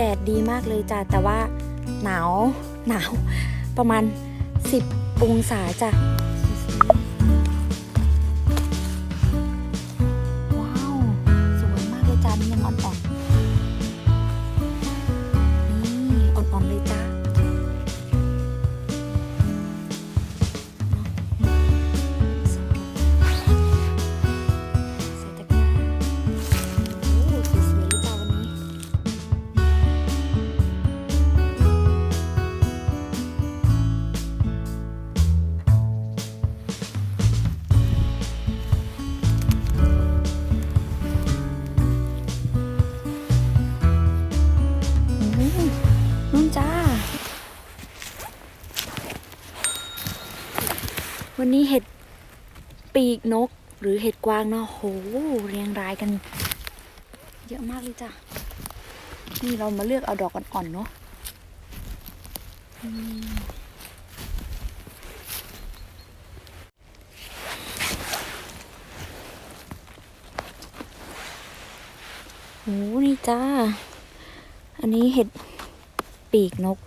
ดดดีมากเลยจ้ะแต่ว่าหนาวหนาวประมาณ 10 องศาจ้ะ วันนี้เห็ดปีกนกหรือเห็ดกวางเนาะโหเรียงรายกัน เยอะมากเลยจ้ะ นี่เรามาเลือกเอาดอกอ่อนๆเนาะอืมโหนี่จ้า อันนี้เห็ดปีกนก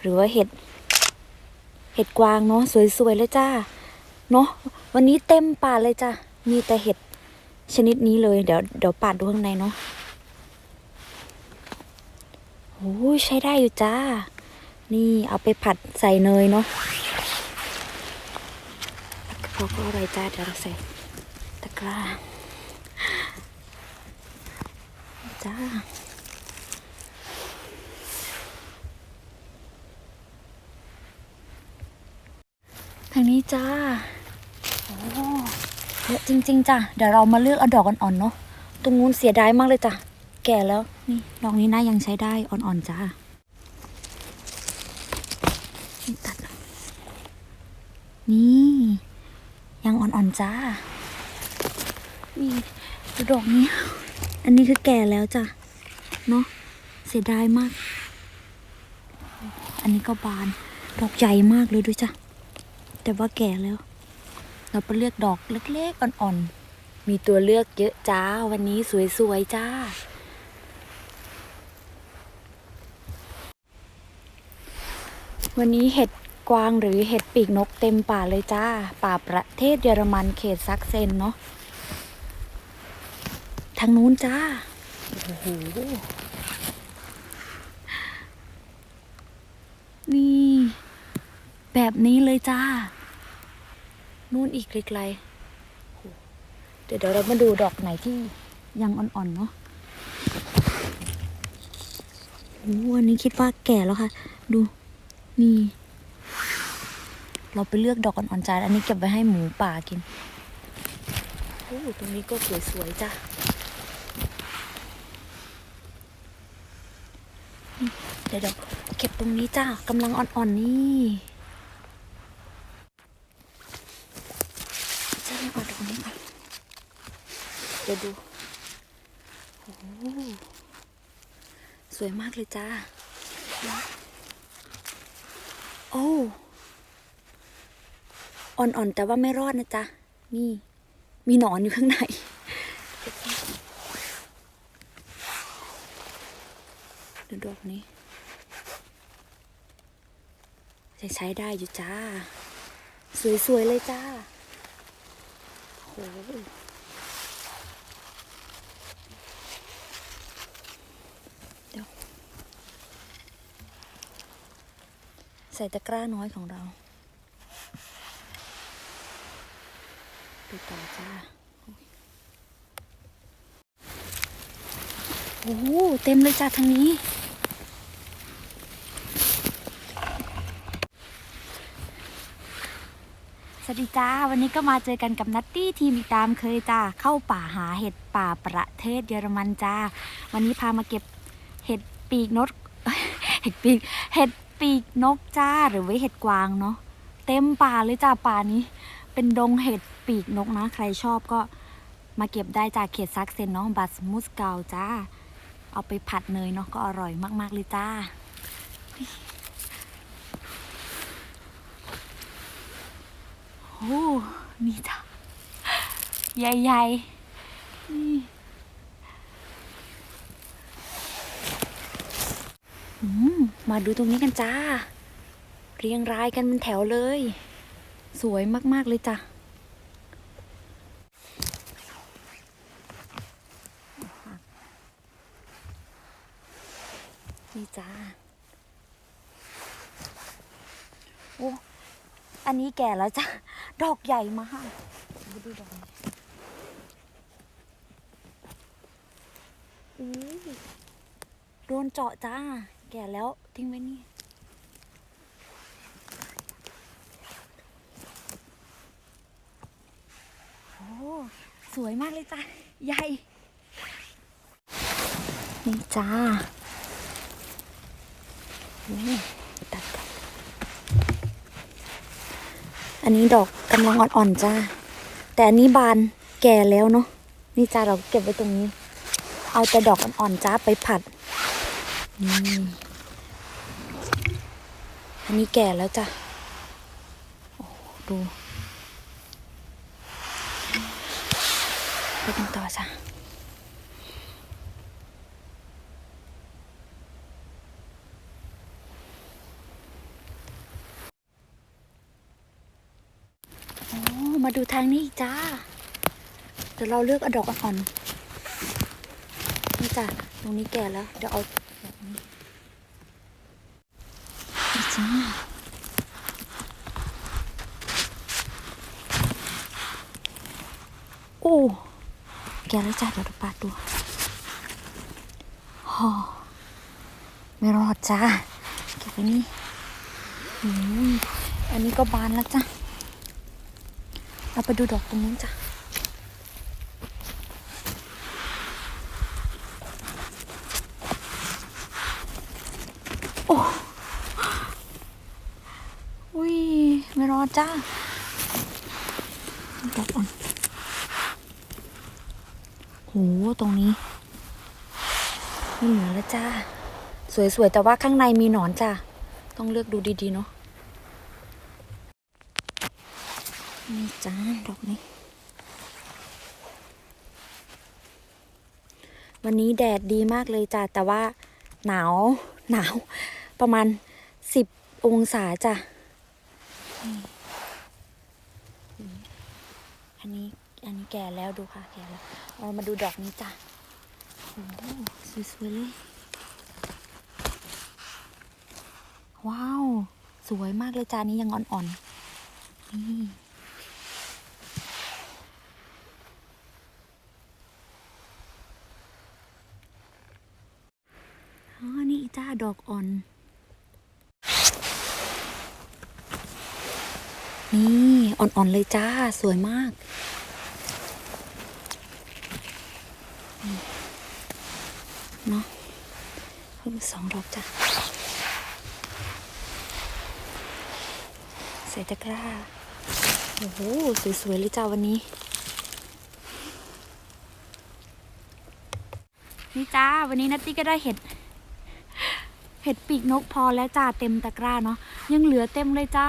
หรือว่าเห็ด เห็ดกวางเนาะสวยๆเลยจ้า เนาะวันนี้เต็มป่าเลยจ้ามีแต่เห็ดชนิดนี้เลย เดี๋ยวเดี๋ยวปาดดูข้างในเนาะโอ้ยใช้ได้อยู่จ้า นี่เอาไปผัดใส่เนยเนาะพอก็อะไรจ้าเดี๋ยวเราใส่ตะกร้าจ้าทางนี้จ้า เยอะจริง ๆจ้ะเดี๋ยวเรามาเลือกเอาดอกอ่อนๆเนาะตรงนู้นเสียดายมากเลยจ้ะแก่แล้วนี่ดอกนี้นะยังใช้ได้อ่อนๆจ้านี่ตัดนี่ยังอ่อนๆจ้านี่ดูดอกนี้ อันนี้คือแก่แล้วจ้ะเนาะเสียดายมาก อันนี้ก็บานดอกใหญ่มากเลยด้วยจ้ะแต่ว่าแก่แล้ว เราไปเลือกดอกเล็กๆอ่อนๆ มีตัวเลือกเยอะจ้า วันนี้สวยๆจ้า วันนี้เห็ดกวางหรือเห็ดปีกนกเต็มป่าเลยจ้า ป่าประเทศเยอรมันเขตซักเซนเนาะ ทางนู้นจ้า โอ้โห นี่ แบบนี้เลยจ้า นู่นอีกไกลๆเดี๋ยวเดี๋ยวเรามาดูดอกไหนที่ยังอ่อนๆเนาะโอ้อันนี้คิดว่าแก่แล้วค่ะ ดู นี่ เราไปเลือกดอกอ่อนๆจานอันนี้เก็บไว้ให้หมูป่ากินโอ้ตรงนี้ก็สวยๆจ้ะเดี๋ยวเดี๋ยวเก็บตรงนี้จ้ากำลังอ่อนๆนี่ จะเอาดอกนี้ก่อนเดี๋ยวดูโอ้โหสวยมากเลยจ้า โอ้อ่อนๆแต่ว่าไม่รอดนะจ๊ะ นี่ มีหนอนอยู่ข้างในดูดอกนี้จะใช้ได้อยู่จ้า สวยๆเลยจ้าโอ้โหเดี๋ยว ใส่ตะกร้าน้อยของเราดูต่อจ้าโอ้โหเต็มเลยจ้าทางนี้ สวัสดีจ้า วันนี้ก็มาเจอกันกับนัตตี้ทีมอีกตามเคยจ้า เข้าป่าหาเห็ดป่าประเทศเยอรมันจ้า วันนี้พามาเก็บเห็ดปีกนกเห็ดปีกเห็ด ปีกนกจ้าหรือว่าเห็ดกวางเนาะเต็มป่าเลยจ้าป่านี้ เป็นดงเห็ดปีกนกนะ ใครชอบก็มาเก็บได้จากเขตซักเซนเนาะบัสมุสเกาจ้า เอาไปผัดเนยเนาะก็อร่อยมาก ๆ เลยจ้า โอ้ นี่จ้ะ ใหญ่ ๆนี่ มาดูตรงนี้กันจ้า เรียงรายกันเป็นแถวเลย สวยมาก ๆ เลยจ้ะนี่จ้า โอ้ อันนี้แก่แล้วจ้ะ ดอกใหญ่มากมาดูดอกอู้โดนเจาะจ้า แก่แล้วทิ้งไว้นี่โอ้สวยมากเลยจ้ะ ใหญ่ นี่จ้านี่ตัดก่อนอันนี้ดอกกำลังอ่อนๆจ้า แต่อันนี้บานแก่แล้วเนาะนี่จ้าเราเก็บไว้ตรงนี้ เอาแต่ดอกอ่อนๆจ้าไปผัด อันนี้แก่แล้วจ้ะโอ้ดู ไปกันต่อจ้ะโอ้มาดูทางนี้จ้า เดี๋ยวเราเลือกอดอกอ่อนนี่จ้ะ ตรงนี้แก่แล้ว เดี๋ยวเอาแบบนี้นี่จ้าโอ้ แก่แล้วจ้ะเดี๋ยวดูปาดดูโอ้ไม่รอดจ้าเก็บไว้นี่อันนี้ก็บานแล้วจ้ะเราไปดูดอกตรงนู้นจ้ะโอ้อุ้ยไม่รอดจ้าดอกอ่อน โหตรงนี้ไม่เหลือแล้วจ้า สวยๆ แต่ว่าข้างในมีหนอนจ้าต้องเลือกดูดีๆ เนาะนี่จ้าดอกนี้ วันนี้แดดดีมากเลยจ้ะแต่ว่าหนาว หนาว ประมาณสิบองศาจ้ะอันนี้ อันนี้แก่แล้วดูค่ะแก่แล้วเรามาดูดอกนี้จ้ะโอ้โหสวยๆเลยว้าว สวยมากเลยจ้านี้ยังอ่อนๆ นี่ อ๋อ นี่จ้าดอกอ่อน นี่ อ่อนๆเลยจ้า สวยมาก เนาะเพิ่มสองดอกจ้ะ ใส่ตะกร้า โอ้โห สวยๆเลยจ้าวันนี้ นี่จ้า วันนี้นัตตี้ก็ได้เห็ด เห็ดปีกนกพอแล้วจ้าเต็มตะกร้าเนาะ ยังเหลือเต็มเลยจ้า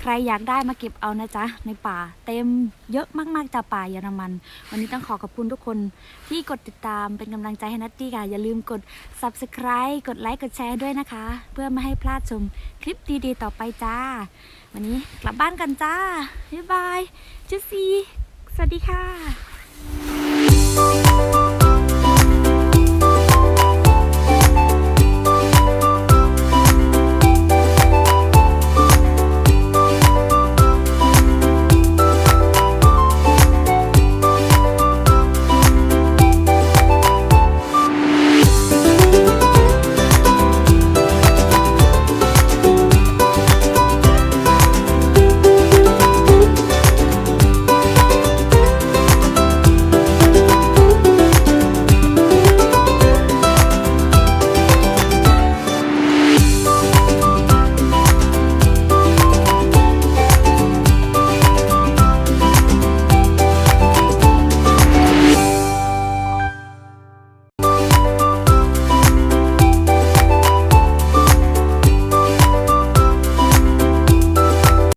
ใครอยากได้มาเก็บเอานะจ๊ะในป่าเต็มเยอะมากๆจ้าป่าเยอรมัน วันนี้ต้องขอขอบคุณทุกคนที่กดติดตามเป็นกำลังใจให้นัตตี้ค่ะ อย่าลืมกด subscribe กดไลค์กดแชร์ด้วยนะคะ เพื่อไม่ให้พลาดชมคลิปดีๆ ต่อไปจ้า วันนี้กลับบ้านกันจ้าบ๊ายบายจุ๊ซี่สวัสดีค่ะ